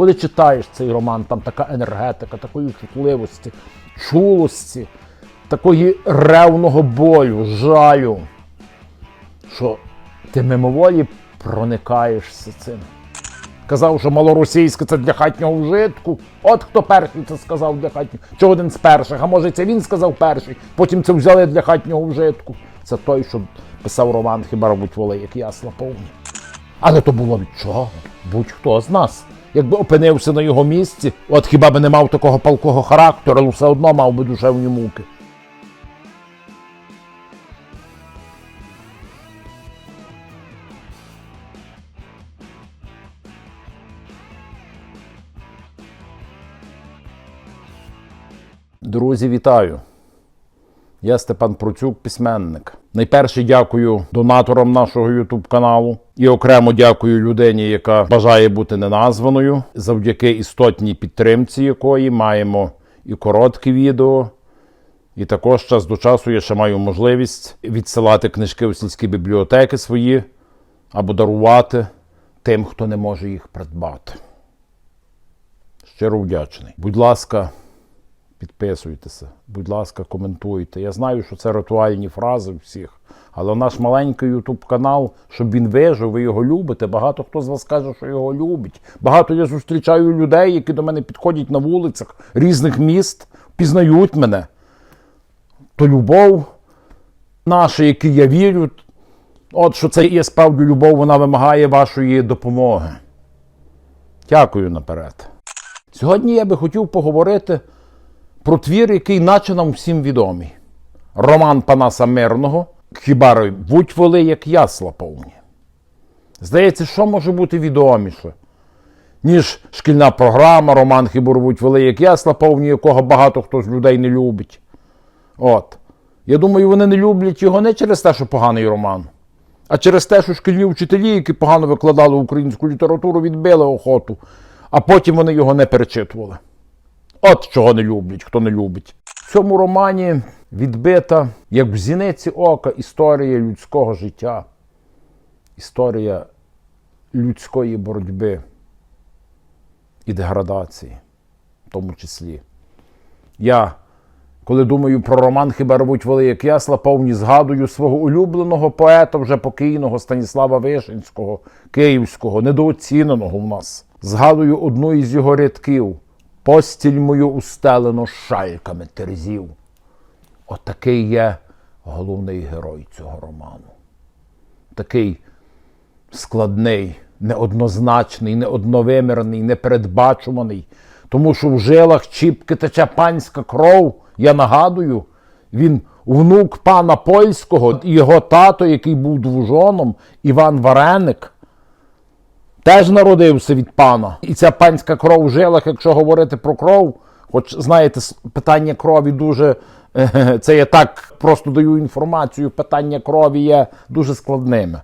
Коли читаєш цей роман, там така енергетика, такої чутливості, чулості, такої ревного болю, жалю, що ти мимоволі проникаєшся цим. Казав, що малоросійське це для хатнього вжитку. От хто перший це сказав для хатнього. Чи один з перших, а може це він сказав перший, потім це взяли для хатнього вжитку. Це той, що писав роман Хіба робить воли, як ясла повні. Але то було від чого? Будь-хто з нас. Якби опинився на його місці, от хіба би не мав такого палкого характеру, але все одно мав би душевні муки. Друзі, вітаю! Я Степан Процюк, письменник. Найперше дякую донаторам нашого YouTube каналу і окремо дякую людині, яка бажає бути неназваною, завдяки істотній підтримці якої маємо і короткі відео. І також час до часу я ще маю можливість відсилати книжки у сільські бібліотеки свої або дарувати тим, хто не може їх придбати. Щиро вдячний. Будь ласка, підписуйтеся, будь ласка, коментуйте. Я знаю, що це ритуальні фрази всіх, але наш маленький YouTube канал, щоб він вижив, ви його любите. Багато хто з вас каже, що його любить. Багато я зустрічаю людей, які до мене підходять на вулицях різних міст, пізнають мене. То любов наша, якій я вірю, от що це є справді любов, вона вимагає вашої допомоги. Дякую наперед. Сьогодні я би хотів поговорити про твір, який наче нам всім відомий. Роман Панаса Мирного Хіба рвуть воли, як ясла повні. Здається, що може бути відоміше, ніж шкільна програма, роман Хіба рвуть воли, як ясла повні, якого багато хто з людей не любить. От. Я думаю, вони не люблять його не через те, що поганий роман, а через те, що шкільні вчителі, які погано викладали українську літературу, відбили охоту, а потім вони його не перечитували. От чого не люблять, хто не любить. В цьому романі відбита, як в зіниці ока, історія людського життя, історія людської боротьби і деградації, в тому числі. Я, коли думаю про роман Хіба рвуть як ясла, повні згадую свого улюбленого поета, вже покійного Станіслава Вишинського, київського, недооціненого в нас. Згадую одну із його рядків. Постіль мою устелено шальками терзів. Отакий є головний герой цього роману. Такий складний, неоднозначний, неодновимірний, непередбачуваний. Тому що в жилах Чіпки тече панська кров. Я нагадую, він внук пана польського, його тато, який був двужоном, Іван Вареник теж народився від пана. І ця панська кров в жилах, якщо говорити про кров, хоч знаєте, питання крові дуже. е, Це я так просто даю інформацію, питання крові є дуже складними.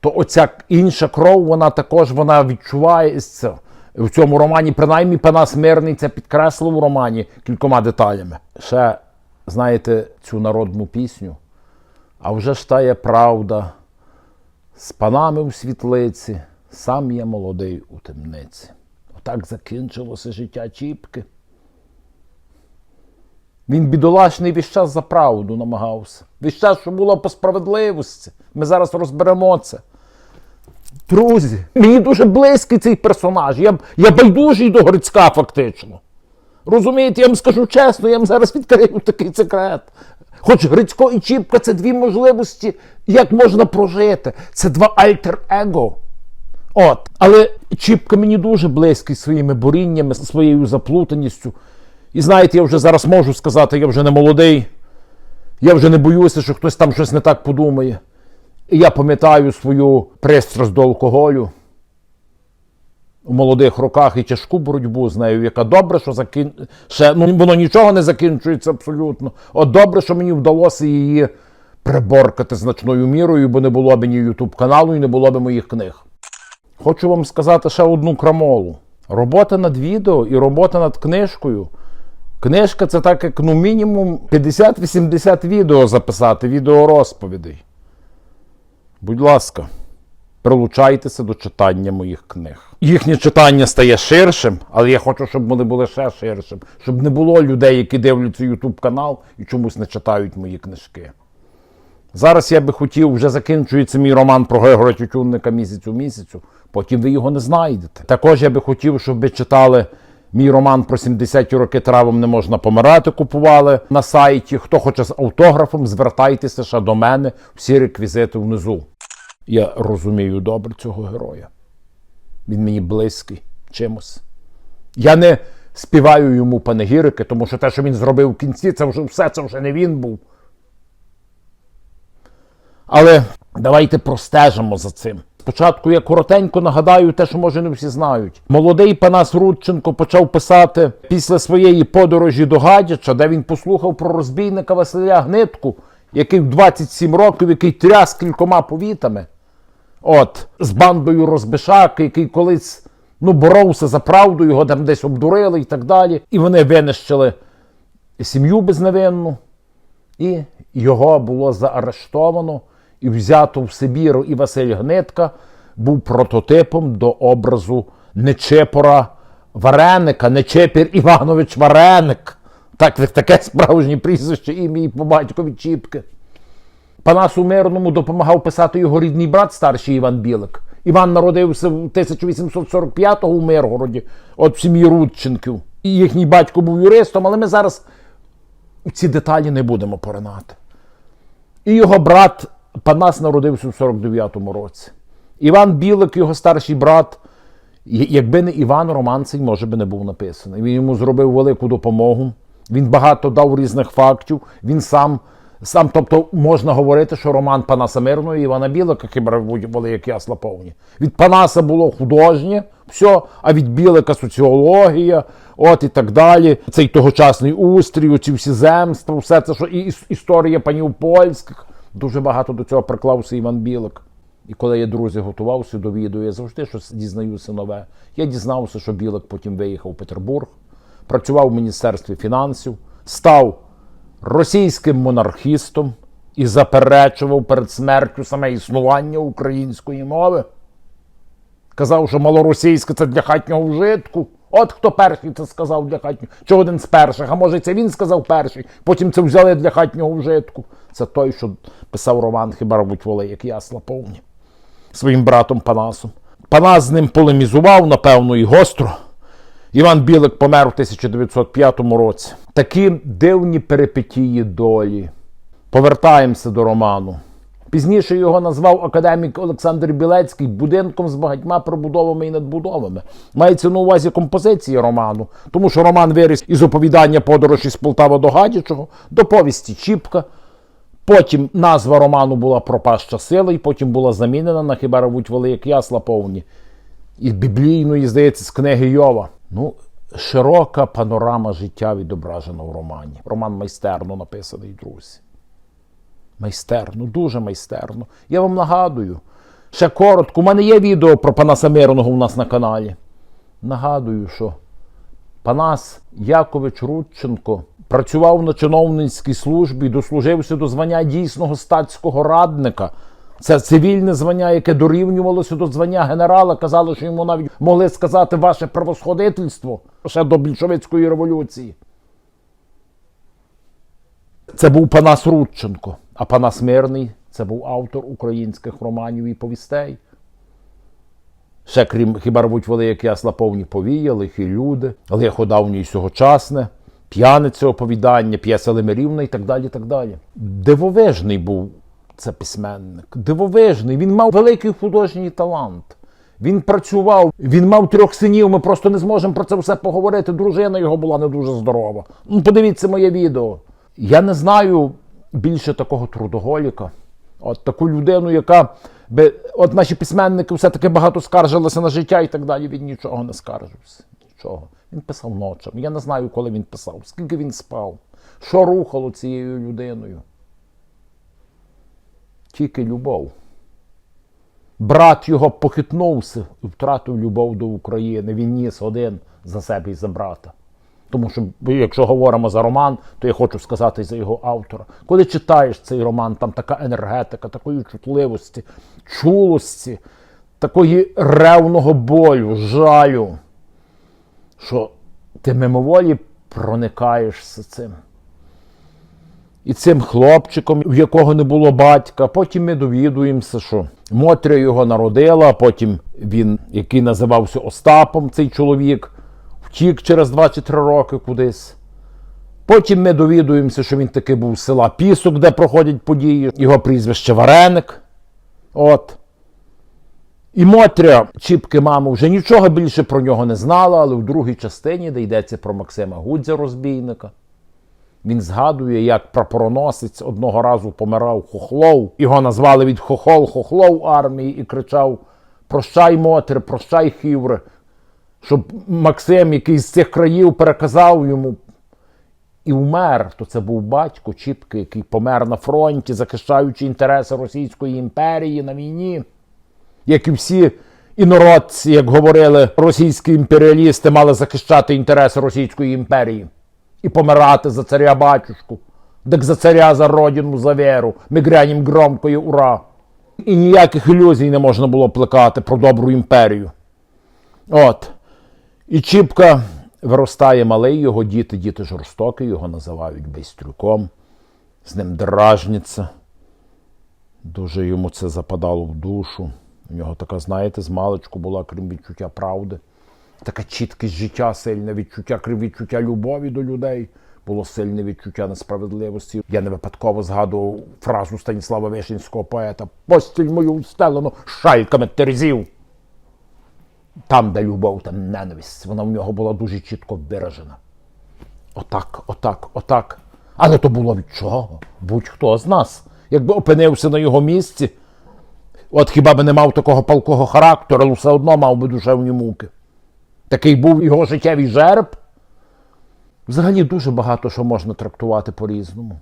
То оця інша кров, вона також вона відчувається в цьому романі. Принаймні, Панас Мирний це підкреслив у романі кількома деталями. Ще знаєте цю народну пісню. А вже ж тає правда, з панами у світлиці, сам я молодий у темниці. Отак закінчилося життя Чіпки. Він бідолашний весь час за правду намагався. Весь час, що було по справедливості. Ми зараз розберемо це. Друзі, мені дуже близький цей персонаж. Я, я байдужий до Грицька, фактично. Розумієте, я вам скажу чесно, я вам зараз відкрию такий секрет. Хоч Грицько і Чіпка це дві можливості, як можна прожити. Це два альтер-его. От. Але Чіпка мені дуже близький своїми боріннями, своєю заплутаністю. І знаєте, я вже зараз можу сказати, я вже не молодий. Я вже не боюся, що хтось там щось не так подумає. І я пам'ятаю свою пристрасть до алкоголю у молодих роках і тяжку боротьбу з нею, яка добре, що закін... ще, ну, воно нічого не закінчується абсолютно. От добре, що мені вдалося її приборкати значною мірою, бо не було б ні Ютуб каналу і не було б моїх книг. Хочу вам сказати ще одну крамолу. Робота над відео і робота над книжкою. Книжка це так, як ну мінімум 50-80 відео записати, відеорозповідей. Будь ласка, прилучайтеся до читання моїх книг. їхнє читання стає ширшим, але я хочу, щоб вони були ще ширшим, щоб не було людей, які дивляться YouTube канал і чомусь не читають мої книжки. Зараз я би хотів, вже закінчується мій роман про Григора Тютюнника місяць у місяцю, потім ви його не знайдете. Також я би хотів, щоб ви читали мій роман про 70-ті роки травом не можна помирати, купували на сайті. Хто хоче з автографом, звертайтеся ще до мене, всі реквізити внизу. Я розумію добре цього героя. Він мені близький чимось. Я не співаю йому панегірики, тому що те, що він зробив в кінці, це вже все, це вже не він був. Але давайте простежимо за цим. Спочатку я коротенько нагадаю те, що може не всі знають. Молодий Панас Рудченко почав писати після своєї подорожі до Гадяча, де він послухав про розбійника Василя Гнитку, який в 27 років, який тряс кількома повітами. От, з бандою Розбишаки, який колись ну, боровся за правду, його там десь обдурили і так далі. І вони винищили сім'ю безневинну, і його було заарештовано і взято в Сибір. І Василь Гнитка був прототипом до образу Нечепора Вареника, Нечепір Іванович Вареник. Так, таке справжнє прізвище ім'я по батькові Чіпки. Панасу Мирному допомагав писати його рідний брат, старший Іван Білик. Іван народився в 1845-го у Миргороді, от в сім'ї Рудченків. І їхній батько був юристом, але ми зараз ці деталі не будемо поринати. І його брат Панас народився в 49-му році. Іван Білик, його старший брат, якби не Іван Роман, цей може би не був написаний. Він йому зробив велику допомогу. Він багато дав різних фактів. Він сам, сам тобто, можна говорити, що роман Панаса Мирного і Івана Білика, були як ясла повні. Від Панаса було художнє, все, а від Білика соціологія, от і так далі. Цей тогочасний устрій, оці всі земства, все це, що і іс- історія панів польських. Дуже багато до цього приклався Іван Білик. І коли я, друзі, готувався до відео, я завжди щось дізнаюся нове. Я дізнався, що Білик потім виїхав у Петербург, працював в Міністерстві фінансів, став російським монархістом і заперечував перед смертю саме існування української мови. Казав, що малоросійське це для хатнього вжитку. От хто перший це сказав для хатнього. Чи один з перших, а може це він сказав перший, потім це взяли для хатнього вжитку. Це той, що писав роман Хіба робить воли, як ясла повні своїм братом Панасом. Панас з ним полемізував, напевно, і гостро. Іван Білик помер у 1905 році. Такі дивні перипетії долі. Повертаємося до роману. Пізніше його назвав академік Олександр Білецький будинком з багатьма прибудовами і надбудовами. Мається на увазі композиції роману, тому що роман виріс із оповідання подорожі з Полтава до Гадячого, до повісті Чіпка. Потім назва роману була Пропаща сила, і потім була замінена на хіба ревуть велик ясла повні. І біблійної, здається, з книги Йова. Ну, широка панорама життя відображена в романі. Роман майстерно написаний, друзі. Майстерно, дуже майстерно. Я вам нагадую. Ще коротко, у мене є відео про Панаса Мирного у нас на каналі. Нагадую, що Панас Якович Рудченко працював на чиновницькій службі, дослужився до звання дійсного статського радника. Це цивільне звання, яке дорівнювалося до звання генерала. Казали, що йому навіть могли сказати ваше превосходительство ще до більшовицької революції. Це був Панас Рудченко, а Панас Мирний це був автор українських романів і повістей. Ще крім хіба рвуть воли, як ясла повні повія, лихі люди, лихо давнє і сьогочасне, п'яниця оповідання, п'єса Лемерівна і так далі. так далі. Дивовижний був це письменник. Дивовижний. Він мав великий художній талант. Він працював, він мав трьох синів. Ми просто не зможемо про це все поговорити. Дружина його була не дуже здорова. Ну, подивіться моє відео. Я не знаю більше такого трудоголіка. От таку людину, яка би. От наші письменники все-таки багато скаржилися на життя і так далі. Він нічого не скаржився. Нічого. Він писав ночами. Я не знаю, коли він писав, скільки він спав, що рухало цією людиною. Тільки любов. Брат його похитнувся і втратив любов до України. Він ніс один за себе і за брата. Тому що, якщо говоримо за роман, то я хочу сказати за його автора. Коли читаєш цей роман, там така енергетика, такої чутливості, чулості, такої ревного болю, жалю, що ти мимоволі проникаєшся цим. І цим хлопчиком, в якого не було батька. Потім ми довідуємося, що Мотря його народила, а потім він, який називався Остапом, цей чоловік, втік через 23 роки кудись. Потім ми довідуємося, що він таки був з села Пісок, де проходять події. Його прізвище Вареник. От. І Мотря Чіпки маму вже нічого більше про нього не знала, але в другій частині, де йдеться про Максима Гудзя розбійника, він згадує, як прапороносець одного разу помирав хохлов. Його назвали від хохол хохлов армії і кричав: Прощай, Мотре, прощай, хівре. Щоб Максим, який з цих країв переказав йому і вмер, то це був батько Чіпки, який помер на фронті, захищаючи інтереси Російської імперії на війні. Як і всі інородці, як говорили російські імперіалісти, мали захищати інтереси Російської імперії і помирати за царя батюшку, так за царя, за родину, за віру. Ми громкою ура. І ніяких ілюзій не можна було плекати про добру імперію. От. І Чіпка виростає малий, його діти, діти жорстокі, його називають байстрюком, з ним дражняться. Дуже йому це западало в душу. У нього така, знаєте, з маличку була, крім відчуття правди. Така чіткість життя, сильне відчуття, крім відчуття любові до людей. Було сильне відчуття несправедливості. Я не випадково згадував фразу Станіслава Вишинського поета Постіль мою устелену шайками терезів. Там, де любов, там ненависть. Вона в нього була дуже чітко виражена. Отак, отак, отак. Але то було від чого? Будь-хто з нас. Якби опинився на його місці, от хіба би не мав такого палкого характеру, але все одно мав би душевні муки. Такий був його життєвий жереб. Взагалі дуже багато що можна трактувати по-різному.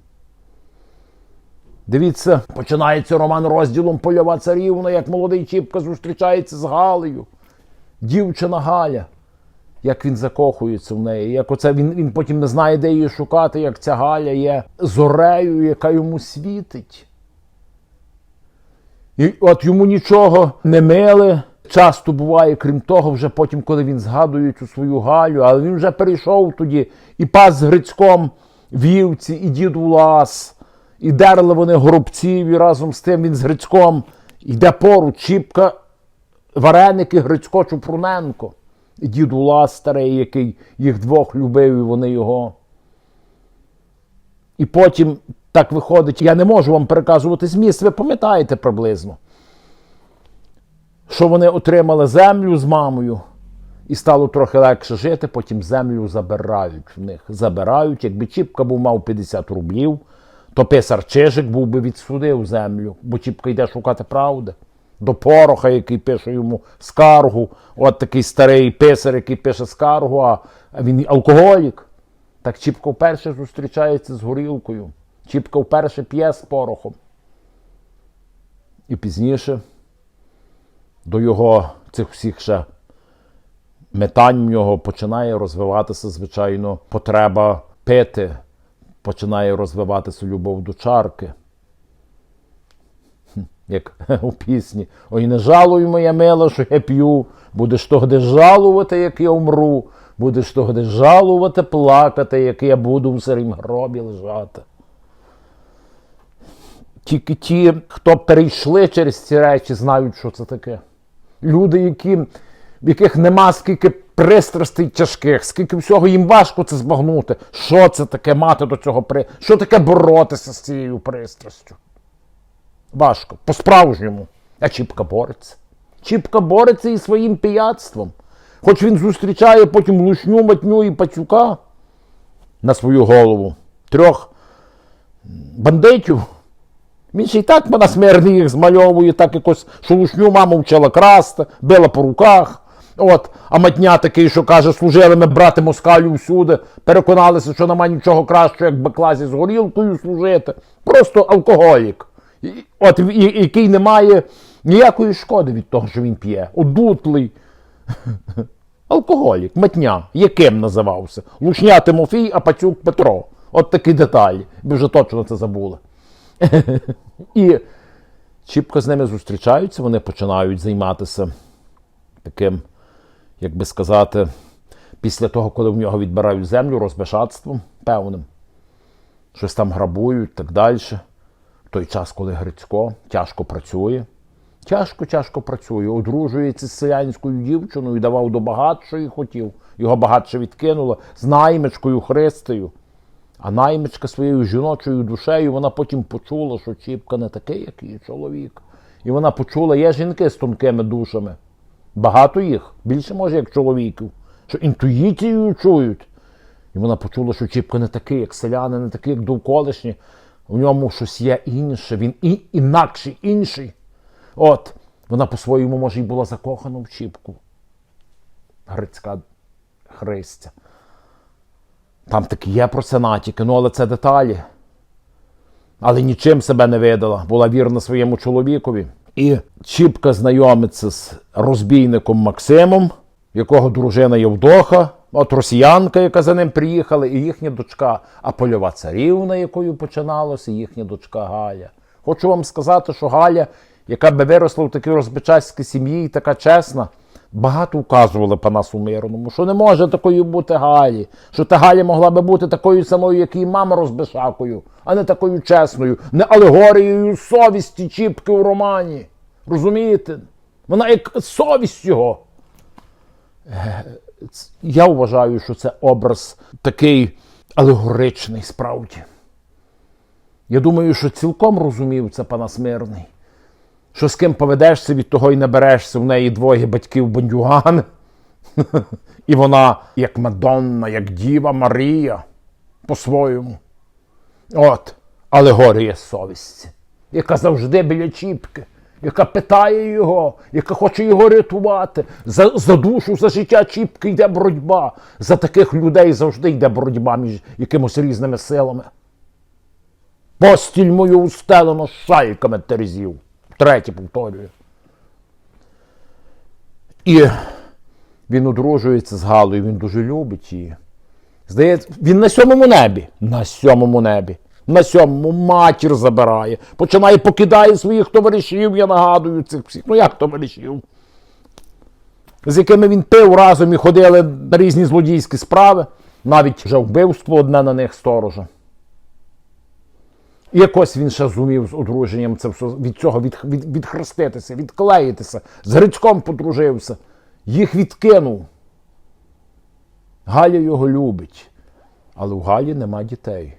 Дивіться, починається роман розділом Польова царівна, як молодий Чіпка зустрічається з Галею. Дівчина Галя. Як він закохується в неї, як оце він, він потім не знає, де її шукати, як ця Галя є зорею, яка йому світить. І от йому нічого не мили. Часто буває, крім того, вже потім, коли він згадує цю свою Галю, але він вже перейшов тоді і пас з Грицьком вівці, і дід Улас, і дерли вони горобців, і разом з тим він з Грицьком йде поруч, Чіпка, вареники, Грицько, Чупруненко. І дід Улас старий, який їх двох любив, і вони його. І потім так виходить, я не можу вам переказувати зміст, ви пам'ятаєте приблизно, що вони отримали землю з мамою, і стало трохи легше жити, потім землю забирають в них. Забирають, якби Чіпка був мав 50 рублів, то писар Чижик був би відсудив землю, бо Чіпка йде шукати правди. До Пороха, який пише йому скаргу, от такий старий писар, який пише скаргу, а він алкоголік. Так Чіпка вперше зустрічається з горілкою. Чіпка вперше п'є з порохом. І пізніше до його цих всіх ще метань в нього починає розвиватися, звичайно, потреба пити, починає розвиватися любов до чарки. Як у пісні. Ой, не жалуй, моя мила, що я п'ю, будеш тогди жалувати, як я умру, будеш тогди жалувати, плакати, як я буду в сирім гробі лежати. Тільки ті, хто перейшли через ці речі, знають, що це таке. Люди, які, в яких нема скільки пристрастей тяжких, скільки всього їм важко це збагнути. Що це таке мати до цього при. Що таке боротися з цією пристрастю? Важко, по-справжньому. А Чіпка бореться. Чіпка бореться із своїм пияцтвом. Хоч він зустрічає потім лушню, матню і пацюка на свою голову. Трьох бандитів. Він ще й так на смерді їх змальовує, так якось шелушню маму вчила красти, била по руках. От, а матня такий, що каже, служили ми брати москалю всюди, переконалися, що нема нічого кращого, як баклазі з горілкою служити. Просто алкоголік. От, і- який не має ніякої шкоди від того, що він п'є. Одутлий. Алкоголік, матня, яким називався? Лушня Тимофій, а Пацюк Петро. От такі деталі. Ви вже точно це забули. І Чіпко з ними зустрічаються, вони починають займатися таким, як би сказати, після того, коли в нього відбирають землю, розбешатством певним. Щось там грабують так далі. В той час, коли Грицько тяжко працює. Тяжко, тяжко працює, одружується з селянською дівчиною, давав до багатшої хотів. Його багатше відкинуло з наймичкою Христею. А наймичка своєю жіночою душею, вона потім почула, що Чіпка не такий, як її чоловік. І вона почула, є жінки з тонкими душами. Багато їх, більше може, як чоловіків, що інтуїцією чують. І вона почула, що Чіпка не такий, як селяни, не такий, як довколишні. У ньому щось є інше, він і, інакший, інший. От, вона по-своєму, може, і була закохана в Чіпку. Грицька Христя. Там такі є про це натяки, ну але це деталі. Але нічим себе не видала, була вірна своєму чоловікові. І Чіпка знайомиться з розбійником Максимом, якого дружина Євдоха, от росіянка, яка за ним приїхала, і їхня дочка, а польова царівна, якою починалося, і їхня дочка Галя. Хочу вам сказати, що Галя, яка би виросла в такій розбичацькій сім'ї і така чесна, багато вказували Панасу Мирному, що не може такою бути Галі, що та Галя могла би бути такою самою, як її мама розбишакою, а не такою чесною, не алегорією совісті Чіпки у романі. Розумієте? Вона як совість його. Е, Я вважаю, що це образ такий алегоричний справді. Я думаю, що цілком розумів це Панас Мирний що з ким поведешся, від того й наберешся. В неї двоє батьків бандюгани. І вона як Мадонна, як Діва Марія по-своєму. От, алегорія совісті, яка завжди біля Чіпки, яка питає його, яка хоче його рятувати. За, за душу, за життя Чіпки йде боротьба. За таких людей завжди йде боротьба між якимось різними силами. Постіль мою устелено шайками терезів. Третє повторюю. І він одружується з Галою, він дуже любить її. Здається, він на сьомому небі. На сьомому небі. На сьомому матір забирає. Починає покидає своїх товаришів, я нагадую цих всіх. Ну як товаришів? З якими він пив разом і ходили на різні злодійські справи. Навіть вже вбивство одне на них сторожа. Якось він ще зумів з одруженням це все від цього від, від, відхреститися, відклеїтися. З Грицьком подружився, їх відкинув. Галя його любить, але у Галі нема дітей.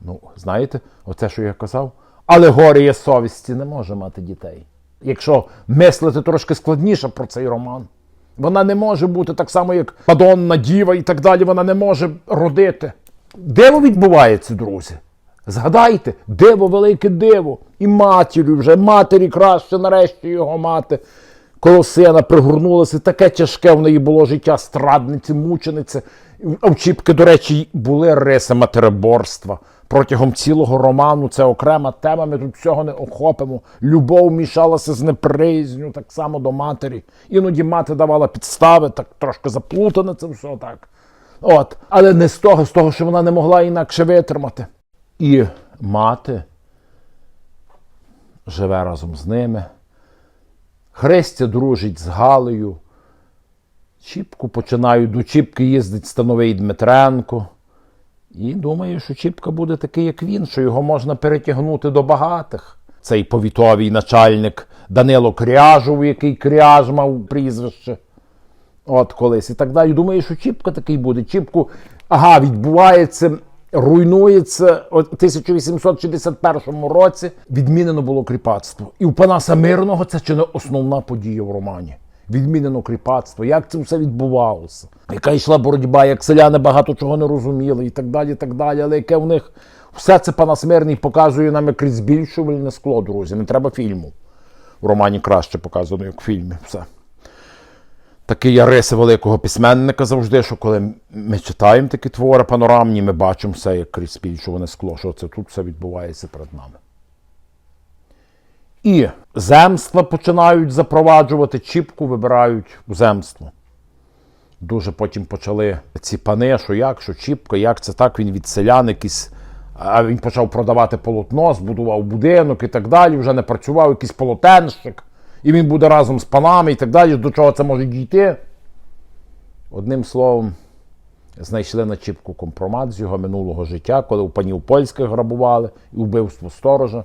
Ну, знаєте, оце, що я казав, алегорія совісті не може мати дітей. Якщо мислити трошки складніше про цей роман, вона не може бути так само, як Мадонна, Діва і так далі, вона не може родити. Диво відбувається, друзі. Згадайте, диво, велике диво. І матір'ю вже, матері краще нарешті його мати. Коло сина пригорнулося, таке тяжке в неї було життя страдниці, мучениці. А в Чіпки, до речі, були риси матереборства. Протягом цілого роману це окрема тема, ми тут всього не охопимо. Любов мішалася з неприязню, так само до матері. Іноді мати давала підстави, так трошки заплутане це все так. От. Але не з того, з того, що вона не могла інакше витримати. І мати живе разом з ними. Христя дружить з Галею. Чіпку починають до Чіпки їздить становий Дмитренко. І думаю, що Чіпка буде такий, як він, що його можна перетягнути до багатих. Цей повітовий начальник Данило Кряжов, який Кряж мав прізвище. От колись і так далі. Думаю, що Чіпка такий буде. Чіпку, ага, відбувається, руйнується у 1861 році. Відмінено було кріпацтво. І у Панаса Мирного це чи не основна подія в романі. Відмінено кріпацтво, як це все відбувалося, яка йшла боротьба, як селяни багато чого не розуміли, і так далі, і так далі. Але яке в них все це Панас Мирний показує нам як збільшувальне скло, друзі. Не треба фільму. В романі краще показано, як в фільмі. Все. Такі є риси великого письменника завжди, що коли ми читаємо такі твори панорамні, ми бачимо все як крізь збільшуване скло, що це тут все відбувається перед нами. І земства починають запроваджувати чіпку, вибирають у земство. Дуже потім почали ці пани, що як, що чіпка, як це так, він від селян якийсь А він почав продавати полотно, збудував будинок і так далі. Вже не працював якийсь полотенщик. І він буде разом з панами і так далі. До чого це може дійти? Одним словом, знайшли на чіпку компромат з його минулого життя, коли у панів польських грабували і вбивство сторожа.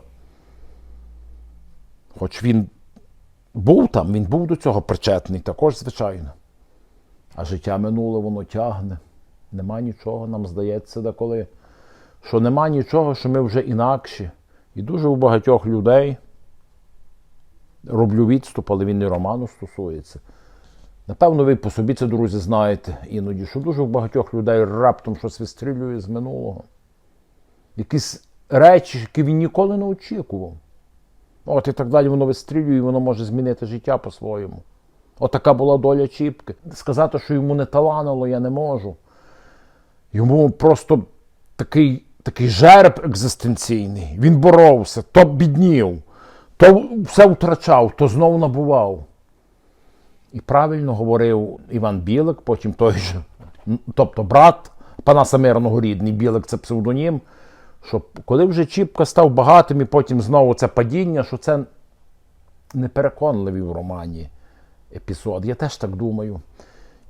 Хоч він був там, він був до цього причетний, також, звичайно. А життя минуле, воно тягне. Нема нічого, нам здається, деколи, що нема нічого, що ми вже інакші. І дуже у багатьох людей роблю відступ, але він не роману стосується. Напевно, ви по собі це, друзі, знаєте іноді, що дуже у багатьох людей раптом щось вистрілює з минулого. Якісь речі, які він ніколи не очікував. От і так далі воно вистрілює, і воно може змінити життя по-своєму. Отака була доля Чіпки. Сказати, що йому не таланило, я не можу. Йому просто такий, такий жереб екзистенційний. Він боровся, то біднів, то все втрачав, то знову набував. І правильно говорив Іван Білик, потім той же, тобто брат Панаса Мирного рідний, Білик це псевдонім. Що коли вже Чіпка став багатим і потім знову це падіння, що це непереконливий в романі епізод. Я теж так думаю.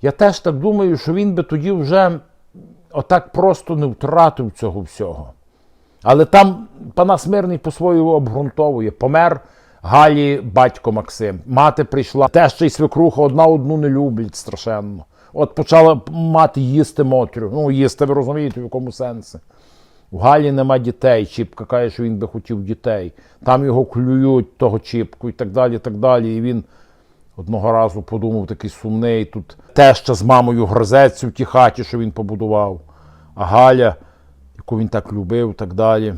Я теж так думаю, що він би тоді вже отак просто не втратив цього всього. Але там Панас Мирний по-своєму обґрунтовує. Помер Галі батько Максим. Мати прийшла. Теща і свекруха одна одну не люблять страшенно. От почала мати їсти Мотрю. Ну, їсти, ви розумієте, в якому сенсі. У Галі нема дітей. Чіпка каже, що він би хотів дітей. Там його клюють, того Чіпку і так далі. так далі. І він одного разу подумав такий сумний. Тут теща з мамою грозеться в тій хаті, що він побудував. А Галя, яку він так любив, так далі,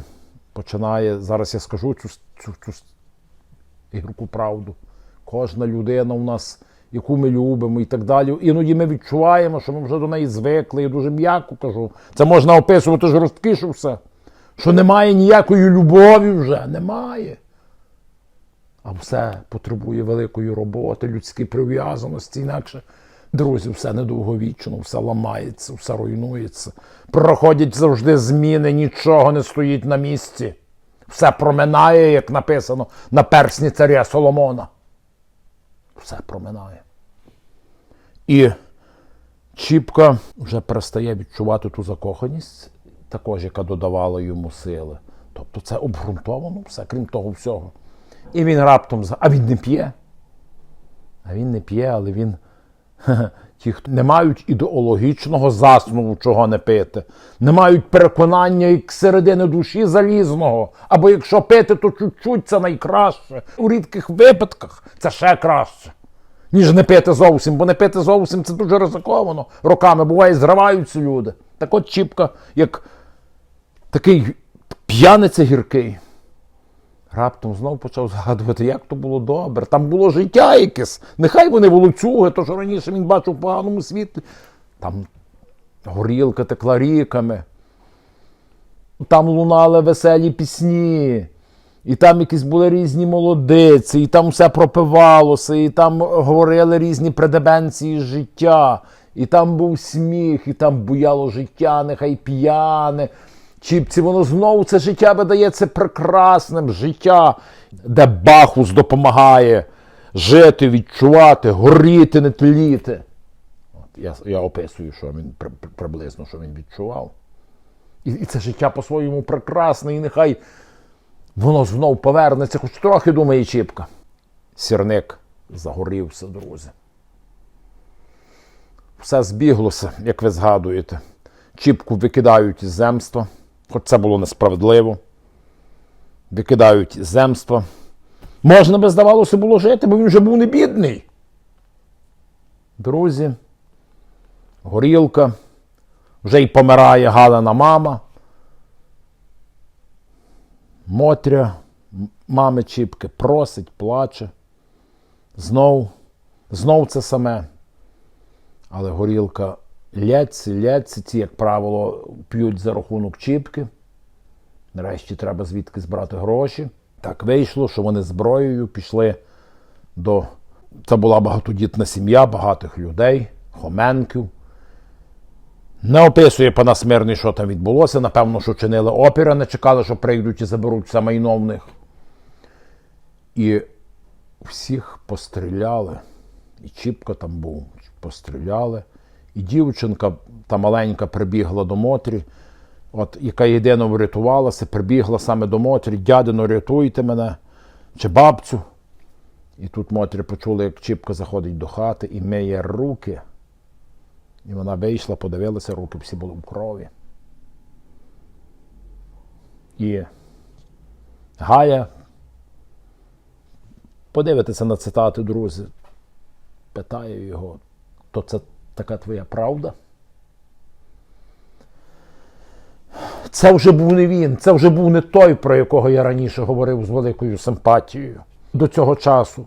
починає. Зараз я скажу цю, цю, цю гірку правду. Кожна людина у нас, яку ми любимо і так далі. Іноді ми відчуваємо, що ми вже до неї звикли. Я дуже м'яко кажу. Це можна описувати жорсткіше все. Що немає ніякої любові вже, немає. А все потребує великої роботи, людської прив'язаності. Інакше, друзі, все недовговічно, все ламається, все руйнується. Проходять завжди зміни, нічого не стоїть на місці. Все проминає, як написано на персні царя Соломона. Все проминає. І Чіпка вже перестає відчувати ту закоханість, також, яка додавала йому сили. Тобто це обґрунтовано все, крім того всього. І він раптом. А він не п'є. А він не п'є, але він. Ті, хто не мають ідеологічного заснову, чого не пити, не мають переконання як середини душі залізного. Або якщо пити, то чуть-чуть це найкраще. У рідких випадках це ще краще, ніж не пити зовсім, бо не пити зовсім це дуже ризиковано. Роками буває, зриваються люди. Так от Чіпка, як такий п'яниця гіркий. Раптом знов почав згадувати, як то було добре. Там було життя якесь. Нехай вони волоцюги, то що раніше він бачив в поганому світлі. Там горілка текла ріками. Там лунали веселі пісні. І там якісь були різні молодиці, і там все пропивалося, і там говорили різні предебенції життя, і там був сміх, і там буяло життя, нехай п'яне. Чіпці, воно знову це життя видається прекрасним життя, де Бахус допомагає жити, відчувати, горіти, не тліти. Я, я описую, що він при- при- приблизно що він відчував. І, і це життя по-своєму прекрасне, і нехай воно знов повернеться, хоч трохи думає Чіпка. Сірник загорівся, друзі. Все збіглося, як ви згадуєте. Чіпку викидають із земства, хоч це було несправедливо. Викидають земства. Можна би, здавалося, було жити, бо він вже був не бідний. Друзі, горілка, вже й помирає Галина мама. Мотря мами Чіпки просить, плаче. Знов, знов це саме. Але горілка ляться, ляться, ці, як правило, п'ють за рахунок чіпки. Нарешті треба звідки збирати гроші. Так вийшло, що вони зброєю пішли до. Це була багатодітна сім'я багатих людей, Хоменків. Не описує пана Смирний, що там відбулося. Напевно, що чинили опіра, не чекали, що прийдуть і заберуть все майно в них. І всіх постріляли. І Чіпка там був, постріляли. І дівчинка та маленька прибігла до Мотрі, от, яка єдино врятувалася, прибігла саме до Мотрі, дядино, рятуйте мене, чи бабцю. І тут Мотрі почула, як Чіпка заходить до хати і миє руки. І вона вийшла, подивилася, руки всі були в крові. І Гая, подивитися на цитати, друзі, питає його, то це така твоя правда? Це вже був не він, це вже був не той, про якого я раніше говорив з великою симпатією. До цього часу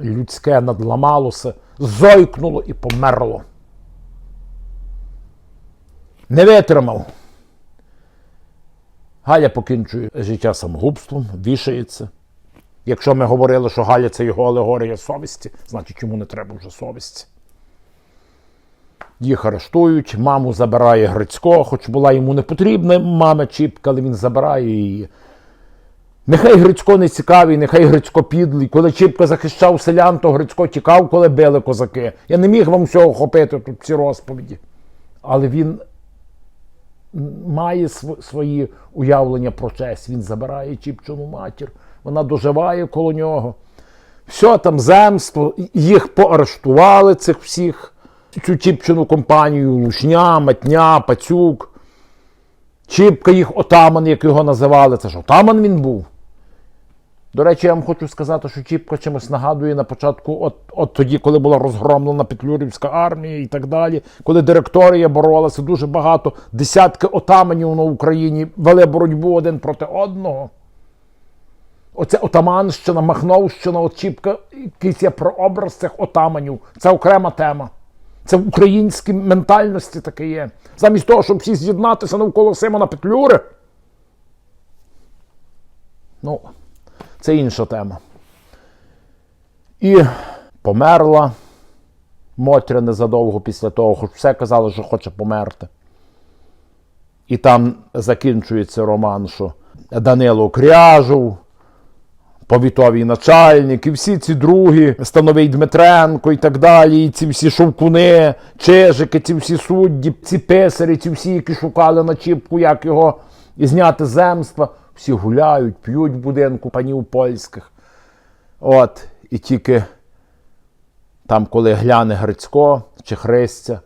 людське надламалося, зойкнуло і померло. Не витримав. Галя покінчує життя самогубством, вішається. Якщо ми говорили, що Галя це його алегорія совісті, значить йому не треба вже совісті. Їх арештують, маму забирає Грицько, хоч була йому не потрібна мама Чіпка, але він забирає її. Нехай Грицько не цікавий, нехай Грицько підлий. Коли Чіпка захищав селян, то Грицько тікав, коли били козаки. Я не міг вам всього хопити тут ці розповіді. Але він має свої уявлення про честь. Він забирає Чіпчину матір, вона доживає коло нього. Все там земство, їх поарештували цих всіх, цю Чіпчину компанію, Лушня, Матня, Пацюк. Чіпка їх отаман, як його називали. Це ж отаман він був. До речі, я вам хочу сказати, що Чіпка чимось нагадує на початку, от, от тоді, коли була розгромлена Петлюрівська армія і так далі, коли директорія боролася, дуже багато, десятки отаманів на Україні вели боротьбу один проти одного. Оце отаманщина, Махновщина, от Чіпка, якийсь є прообраз цих отаманів. Це окрема тема. Це в українській ментальності таке є. Замість того, щоб всі з'єднатися навколо Симона Петлюри. Ну, це інша тема. І померла Мотря незадовго після того, хоч все казали, що хоче померти. І там закінчується роман, що Данило Кряжов, повітовий начальник, і всі ці другі, Становий Дмитренко і так далі, і ці всі шовкуни, чижики, ці всі судді, ці писарі, ці всі, які шукали на чіпку, як його зняти з земства, всі гуляють, п'ють в будинку панів польських. От, і тільки там, коли гляне Грицько чи Христя,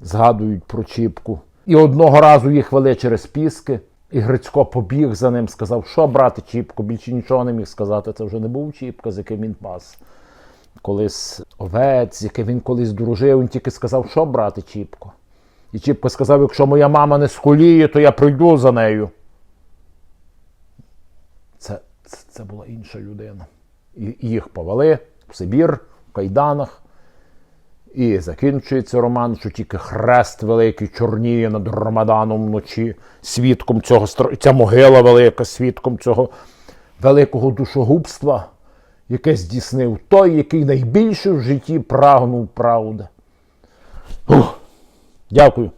згадують про Чіпку. І одного разу їх вели через піски, і Грицько побіг за ним, сказав, що брати Чіпку, більше нічого не міг сказати. Це вже не був Чіпка, з яким він пас. Колись овець, з яким він колись дружив, він тільки сказав, що брати Чіпко. І Чіпко сказав, якщо моя мама не скуліє, то я прийду за нею. Це, це, була інша людина. І їх повели в Сибір, в Кайданах. І закінчується роман, що тільки хрест великий чорніє над Ромаданом вночі, свідком цього ця могила велика, свідком цього великого душогубства, яке здійснив той, який найбільше в житті прагнув правди. Дякую.